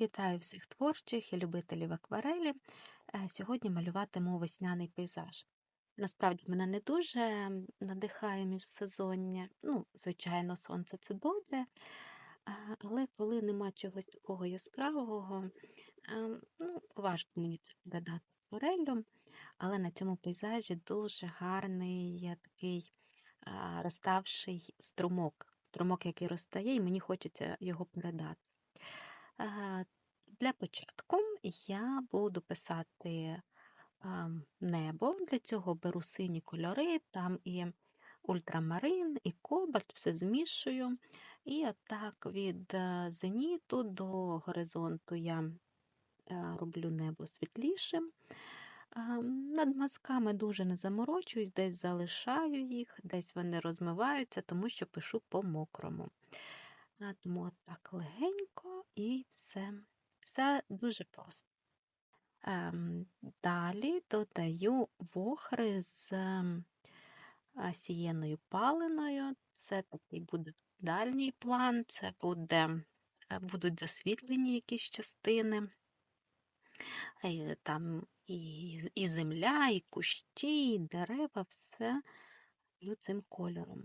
Вітаю всіх творчих і любителів акварелі. Е, Сьогодні малюватиму весняний пейзаж. Насправді мене не дуже надихає міжсезоння. Ну, звичайно, сонце це добре, е, але коли нема чогось такого яскравого, ем, ну, важко мені це передати аквареллю. Але на цьому пейзажі дуже гарний такий розставший струмок. Струмок, який розтає, і мені хочеться його передати. Для початку я буду писати небо. Для цього беру сині кольори, там і ультрамарин, і кобальт, все змішую. І отак від е, зеніту до горизонту я е, роблю небо світлішим. Над мазками дуже не заморочуюсь, десь залишаю їх, десь вони розмиваються, тому що пишу по мокрому. Тому так легенько і все. Все дуже просто. Ем, Далі додаю вохри з ем, сієною паленою. Це такий буде дальній план, це буде, е, будуть засвітлені якісь частини. Е, Там і, і земля, і кущі, і дерева, все цим кольором.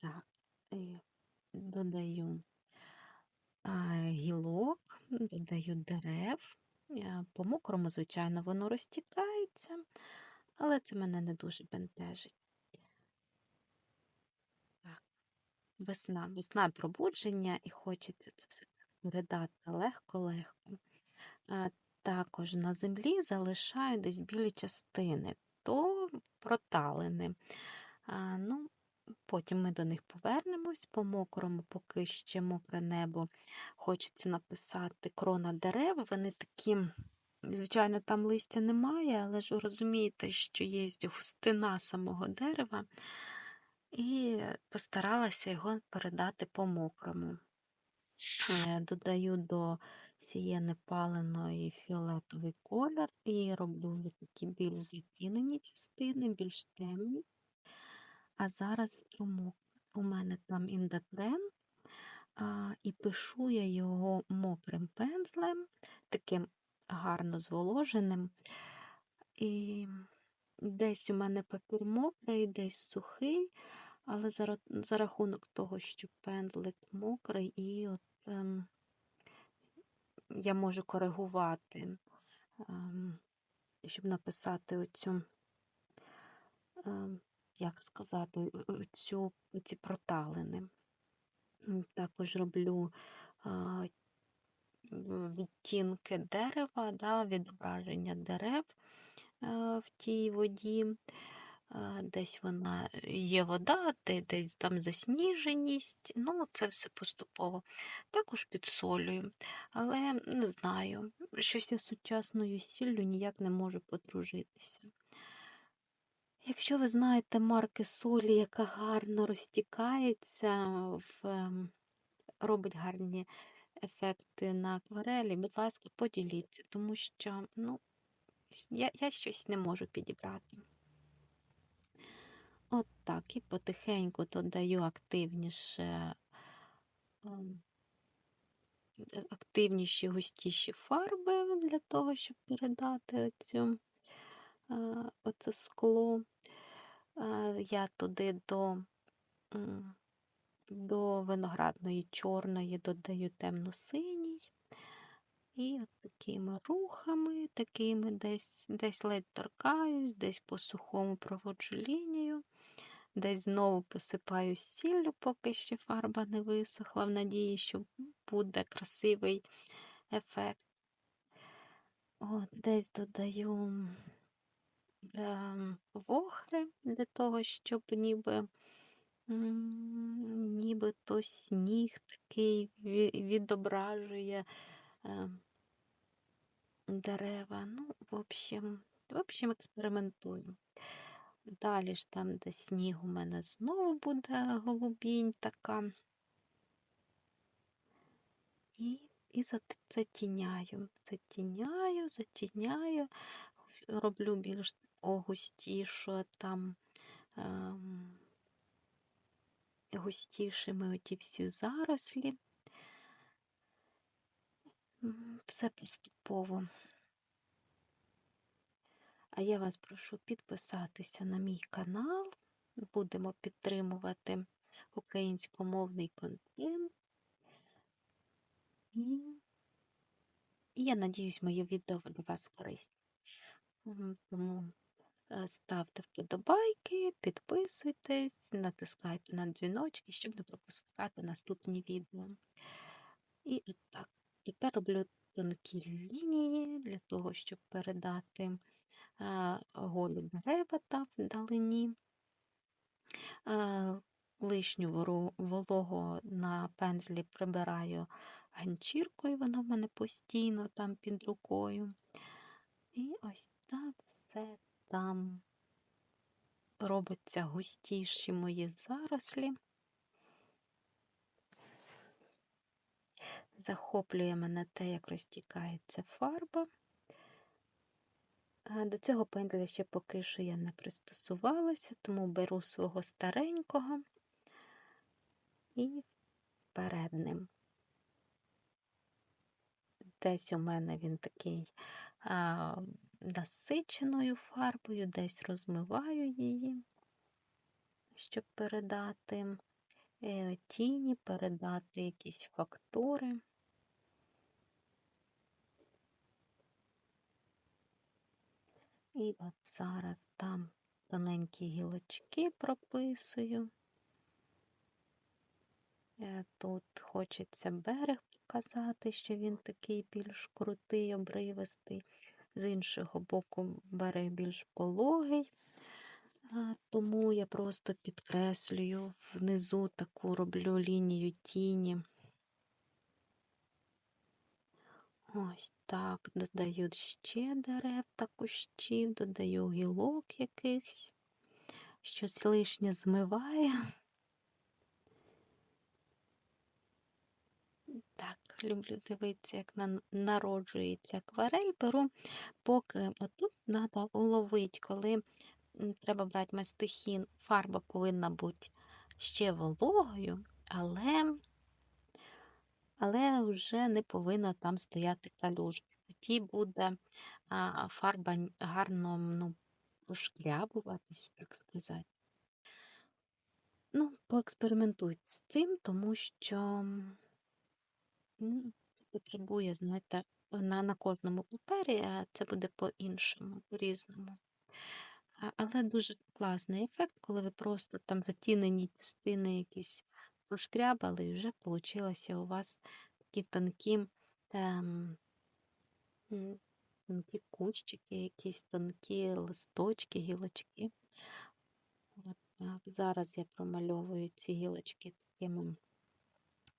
Так, і додаю гілок, додаю дерев. Е, По мокрому, звичайно, воно розтікається, але це мене не дуже бентежить. Так, весна, весна пробудження, і хочеться це все передати легко-легко. Також на землі залишаю десь білі частини, то проталини. А, ну, Потім ми до них повернемось по мокрому, поки ще мокре небо. Хочеться написати крона дерев. Вони такі, звичайно, там листя немає, але ж розумієте, що є густина самого дерева, і постаралася його передати по мокрому. Е, Додаю до сієни паленої фіолетовий колір і роблю такі більш затінені частини, більш темні. А зараз струмок. У мене там індатрен, а, і пишу я його мокрим пензлем, таким гарно зволоженим. І десь у мене папір мокрий, десь сухий, але за, за рахунок того, що пензлик мокрий, і от ем, я можу коригувати, ем, щоб написати оцю. ем, як сказати, о- о- цю, ці проталини. Також роблю а, відтінки дерева, да, відображення дерев а, в тій воді. А, Десь вона є вода, де- десь там засніженість. Ну, це все поступово. Також підсолюю, але не знаю, щось я сучасною сіллю ніяк не можу подружитися. Якщо ви знаєте марки солі, яка гарно розтікається, в, ем, робить гарні ефекти на акварелі, будь ласка, поділіться, тому що ну, я, я щось не можу підібрати. От так, і потихеньку додаю активніше, ем, активніші, густіші фарби для того, щоб передати оцю, е, оце скло. Я туди до, до виноградної чорної додаю темно-синій. І от такими рухами, такими десь, десь ледь торкаюсь, десь по сухому проводжу лінію, десь знову посипаю сіллю, поки ще фарба не висохла, в надії, що буде красивий ефект. От, десь додаю ем, вохри для того, щоб ніби, м, ніби то сніг такий відображує ем, дерева. Ну, в общем, в общем, експериментую. Далі ж там, де сніг у мене знову буде голубінь така. І, і затіняю, затіняю, затіняю, роблю більш густішого там ем, густішими оті всі зарослі. Все поступово. А я вас прошу підписатися на мій канал. Будемо підтримувати українськомовний контент. І я надіюсь, моє відео для вас корисні. М, Тому ставте вподобайки, підписуйтесь, натискайте на дзвіночки, щоб не пропускати наступні відео. І от так. Тепер роблю тонкі лінії для того, щоб передати голі дерева там вдалині. Лишню вору- вологу на пензлі прибираю ганчіркою, вона в мене постійно там під рукою. І ось так все там робиться густіші мої зарослі. Захоплює мене те, як розтікається фарба. До цього пензля ще поки що я не пристосувалася, тому беру свого старенького і вперед ним. Десь у мене він такий а, насиченою фарбою, десь розмиваю її, щоб передати е, тіні, передати якісь фактури. І от зараз там тоненькі гілочки прописую. Е, Тут хочеться берег показати, що він такий більш крутий, обривистий. З іншого боку, берег більш пологий. Тому я просто підкреслюю внизу таку роблю лінію тіні. Ось так, додаю ще дерев та кущів, додаю гілок якихось, щось лишнє змиває. Так, люблю дивитися, як народжується акварель. Беру, поки отут треба уловити, коли треба брати мастихін, фарба повинна бути ще вологою, але, але вже не повинна там стояти калюжа. Тоді буде фарба гарно ну, пошкрябуватись, так сказати. Ну, поекспериментуйте з цим, тому що. Ну, потребує, знаєте, на, на кожному папері а це буде по-іншому, по-різному. Але дуже класний ефект, коли ви просто там затінені частини якісь пошкрябали, і вже получилося у вас такі тонкі, ем, тонкі кущики, якісь тонкі листочки, гілочки. От так. Зараз я промальовую ці гілочки такими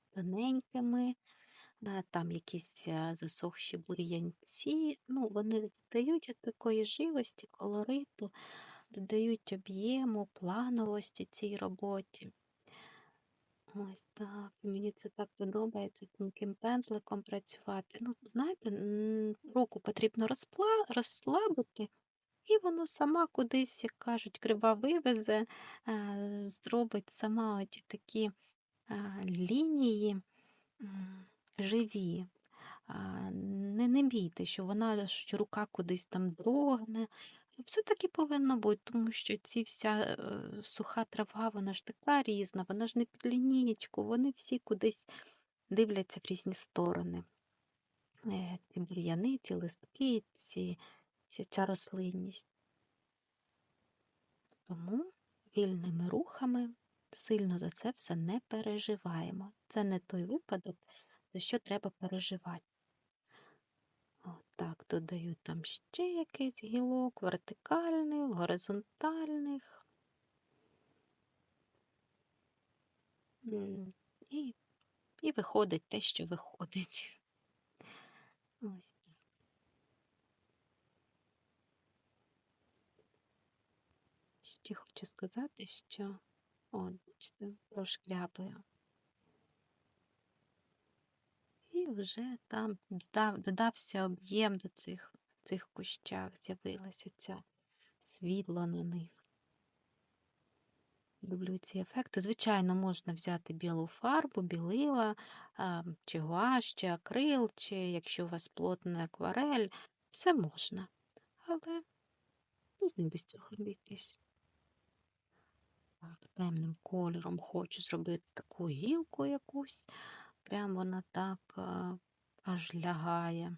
тоненькими. А, Там якісь а, засохші бур'янці. Ну, вони додають такої живості, колориту, додають об'єму, плановості цій роботі. Ось так. Мені це так подобається тонким пензликом працювати. Ну, знаєте, руку потрібно розпла... розслабити, і воно сама кудись, як кажуть, крива вивезе, зробить сама оті такі лінії м, живі. Не, не бійте, що вона що рука кудись там дрогне. Все таки повинно бути, тому що ці вся е, суха трава, вона ж така різна, вона ж не під лінієчку, вони всі кудись дивляться в різні сторони. Е, Ці бур'яни, ці листки, ці, ця рослинність. Тому вільними рухами сильно за це все не переживаємо. Це не той випадок, за що треба переживати. Отак, додаю там ще якийсь гілок, вертикальних, горизонтальних. І, і виходить те, що виходить. Ось. Ще хочу сказати, що от, бачите, прошкрябую. Вже там додав, додався об'єм до цих, цих кущах, з'явилося ця світло на них. Люблю ці ефекти. Звичайно, можна взяти білу фарбу, білила, чи гуаш, чи акрил, чи якщо у вас плотна акварель, все можна. Але можна без цього обійтись. Так, темним кольором хочу зробити таку гілку якусь. Прям вона так а, аж лягає.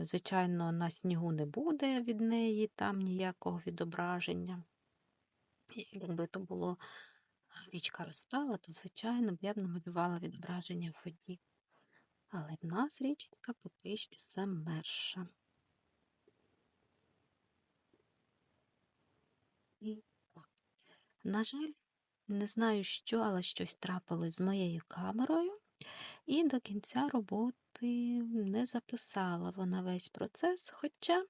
Звичайно, на снігу не буде від неї там ніякого відображення. Якби то було річка розстала, то, звичайно, я б намалювала відображення в воді. Але в нас річечка поки що замерша. На жаль, не знаю що, але щось трапилось з моєю камерою, і до кінця роботи не записала вона весь процес, хоча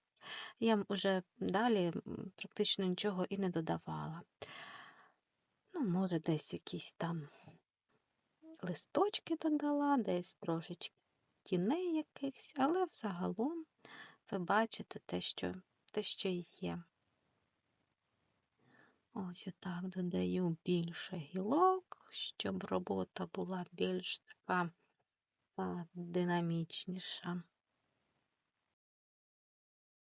я вже далі практично нічого і не додавала. Ну, може, десь якісь там листочки додала, десь трошечки тіней якихось, але взагалом ви бачите те, що, те, що є. Ось отак додаю більше гілок, щоб робота була більш така динамічніша.